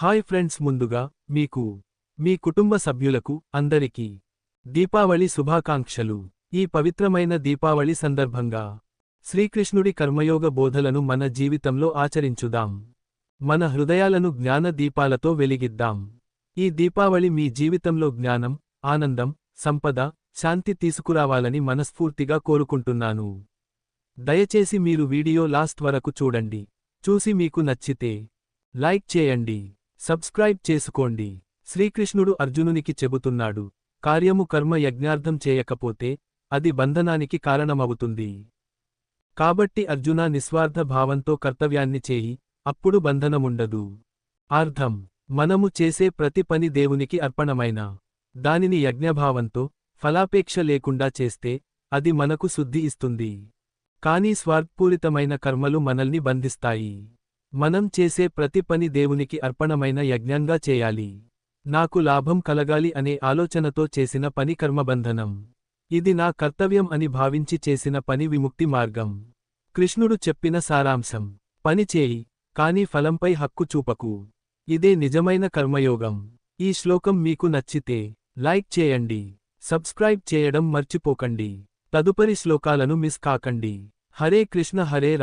Hi friends ముందుగా మీకు మీ కుటుంబ సభ్యులకు అందరికీ దీపావళి శుభాకాంక్షలు. ఈ పవిత్రమైన దీపావళి సందర్భంగా శ్రీకృష్ణుడి కర్మయోగ బోధలను మన జీవితంలో ఆచరించుదాం. మన హృదయాలను జ్ఞాన దీపాలతో వెలిగిద్దాం. ఈ దీపావళి మీ జీవితంలో జ్ఞానం ఆనందం సంపద శాంతి తీసుకురావాలని మనస్ఫూర్తిగా కోరుకుంటున్నాను. దయచేసి మీరు వీడియో లాస్ట్ వరకు చూడండి. చూసి మీకు నచ్చితే లైక్ చేయండి. సబ్స్క్రైబ్ చేసుకోండి. శ్రీకృష్ణుడు అర్జునునికి చెబుతున్నాడు కార్యము కర్మ యజ్ఞార్థం చేయకపోతే అది బంధనానికి కారణమవుతుంది. కాబట్టి అర్జున నిస్వార్థ భావంతో కర్తవ్యాన్ని చేయి అప్పుడు బంధనముండదు. అర్థం మనము చేసే ప్రతి పని దేవునికి అర్పణమైన. దానిని యజ్ఞభావంతో ఫలాపేక్ష లేకుండా చేస్తే అది మనకు శుద్ధి ఇస్తుంది. కానీ స్వార్థపూరితమైన కర్మలు మనల్ని బంధిస్తాయి. మనం చేసే ప్రతి పని దేవునికి అర్పణమైన యజ్ఞంగా చేయాలి. నాకు లాభం కలగాలి అనే ఆలోచనతో చేసిన పని కర్మబంధనం. ఇది నా కర్తవ్యం అని భావించి చేసిన పని విముక్తి మార్గం. కృష్ణుడు చెప్పిన సారాంశం. పని చేయి కాని ఫలంపై హక్కు చూపకు. ఇదే నిజమైన కర్మయోగం. ఈ శ్లోకం మీకు నచ్చితే లైక్ చేయండి. సబ్స్క్రైబ్ చేయడం మర్చిపోకండి. తదుపరి శ్లోకాలను మిస్ కాకండి. హరే కృష్ణ హరే